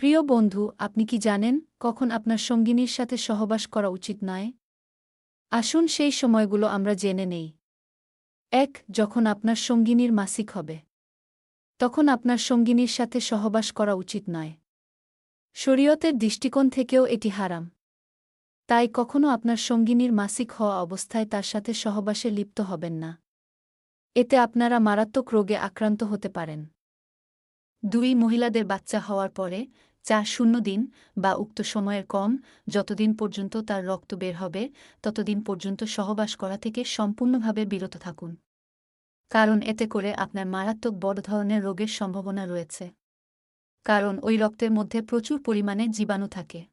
প্রিয় বন্ধু, আপনি কি জানেন কখন আপনার সঙ্গিনীর সাথে সহবাস করা উচিত নয়? আসুন সেই সময়গুলো আমরা জেনে নেই। এক, যখন আপনার সঙ্গিনীর মাসিক হবে। তখন আপনার সঙ্গিনীর সাথে সহবাস করা উচিত নয়। শরীয়তের দৃষ্টিকোণ থেকেও এটি হারাম। তাই কখনও আপনার সঙ্গিনীর মাসিক হওয়া অবস্থায় তার সাথে সহবাসে লিপ্ত হবেন না। এতে আপনারা মারাত্মক রোগে আক্রান্ত হতে পারেন। দুই, মহিলাদের বাচ্চা হওয়ার পরে চার শূন্য দিন বা উক্ত সময়ের কম, যতদিন পর্যন্ত তার রক্ত বের হবে, ততদিন পর্যন্ত সহবাস করা থেকে সম্পূর্ণভাবে বিরত থাকুন। কারণ এতে করে আপনার মারাত্মক বড় ধরনের রোগের সম্ভাবনা রয়েছে। কারণ ওই রক্তের মধ্যে প্রচুর পরিমাণে জীবাণু থাকে।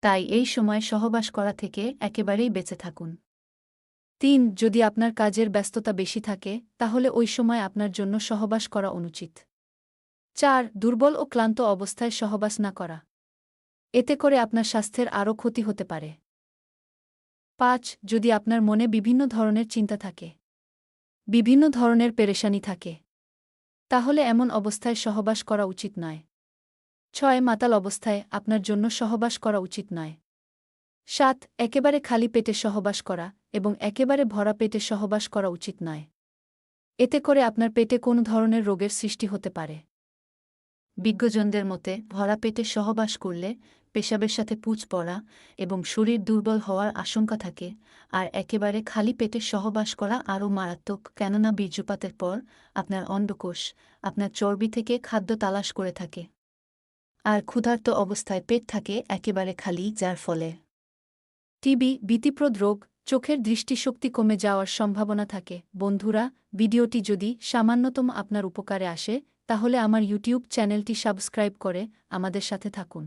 তাই এই সময় সহবাস করা থেকে একেবারেই বেঁচে থাকুন। তিন, যদি আপনার কাজের ব্যস্ততা বেশি থাকে, তাহলে ওই সময় আপনার জন্য সহবাস করা অনুচিত। চার, দুর্বল ও ক্লান্ত অবস্থায় সহবাস না করা। এতে করে আপনার স্বাস্থ্যের আরও ক্ষতি হতে পারে। পাঁচ, যদি আপনার মনে বিভিন্ন ধরনের চিন্তা থাকে, বিভিন্ন ধরনের পেরেশানি থাকে, তাহলে এমন অবস্থায় সহবাস করা উচিত নয়। ছয়, মাতাল অবস্থায় আপনার জন্য সহবাস করা উচিত নয়। সাত, একেবারে খালি পেটে সহবাস করা এবং একেবারে ভরা পেটে সহবাস করা উচিত নয়। এতে করে আপনার পেটে কোনো ধরনের রোগের সৃষ্টি হতে পারে। বিজ্ঞজনদের মতে, ভরা পেটে সহবাস করলে পেশাবের সাথে পুঁজ পড়া এবং শরীর দুর্বল হওয়ার আশঙ্কা থাকে, আর একেবারে খালি পেটে সহবাস করা আরও মারাত্মক। কেননা বীর্যপাতের পর আপনার অন্ডকোষ আপনার চর্বি থেকে খাদ্য তালাশ করে থাকে। আর ক্ষুধার্ত অবস্থায় পেট থাকে একেবারে খালি, যার ফলে। টিবি, ভীতিপ্রদ রোগ, চোখের দৃষ্টিশক্তি কমে যাওয়ার সম্ভাবনা থাকে। বন্ধুরা, ভিডিওটি যদি সামান্যতম আপনার উপকারে আসে তাহলে আমার ইউটিউব চ্যানেলটি সাবস্ক্রাইব করে আমাদের সাথে থাকুন।